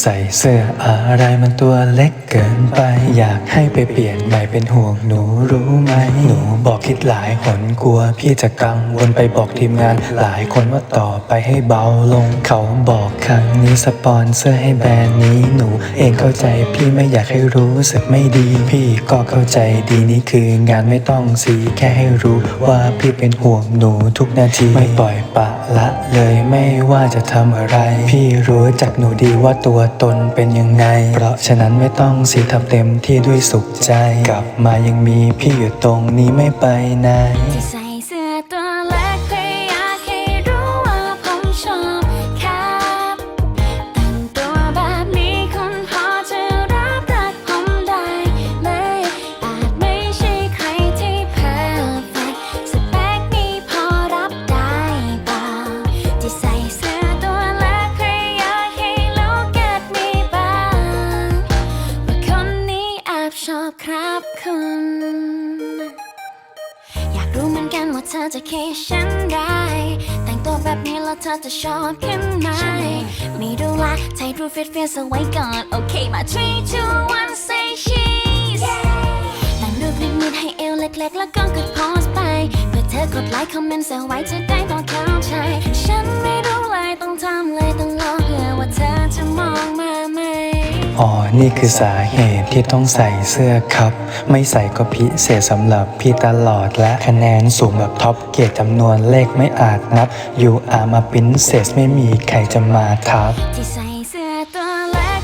ใส่เสื้ออะไรมันตัวเล็กเกินไป อยากให้ไปเปลี่ยนใหม่เป็นห่วงหนูรู้ไหม หนูบอกคิดหลายหนกลัว พี่จะกังวลไปบอกทีมงาน หลายคนว่าต่อไปให้เบาลง เขาบอกครั้งนี้สปอนเซอร์ให้แบรนด์นี้หนู เองเข้าใจพี่ไม่อยากให้รู้สึกไม่ดี พี่ก็เข้าใจดีนี่คืองานไม่ต้องสีแค่ให้รู้ว่าพี่เป็นห่วงหนูทุกนาทีไม่ปล่อยปะละเลยไม่ว่าจะทำอะไร พี่รู้จักหนูดีว่าตัวตนเป็นยังไง เพราะฉะนั้นไม่ต้องสีทำเต็มที่ด้วยสุขใจ กลับมายังมีพี่อยู่ตรงนี้ไม่ไปไหน ชอบครับคุณ อยากรู้เหมือนกันว่าเธอจะคิดฉันได้ แต่งตัวแบบนี้แล้วเธอจะชอบขึ้นไหมไม่ดูละใจดูฟิตเฟียสไว้ก่อน โอเคมา three two one say cheese แต่งรูปนิดๆให้เอวเล็กๆ แล้วก็กดโพสไป เพื่อเธอกดไลค์คอมเมนต์เสียไว้จะได้บอกเข้าใจ ฉันไม่รู้ลย อ๋อ นี่คือสาเหตุที่ต้องใส่เสื้อครับ ไม่ใส่ก็พิเศษสำหรับพี่ตลอดและคะแนนสูงแบบท็อปเกียรติจำนวนเลขไม่อาจนับ อยู่อามาปิ้นเศษไม่มีใครจะมาทับที่ใส่เสื้อตัวแรก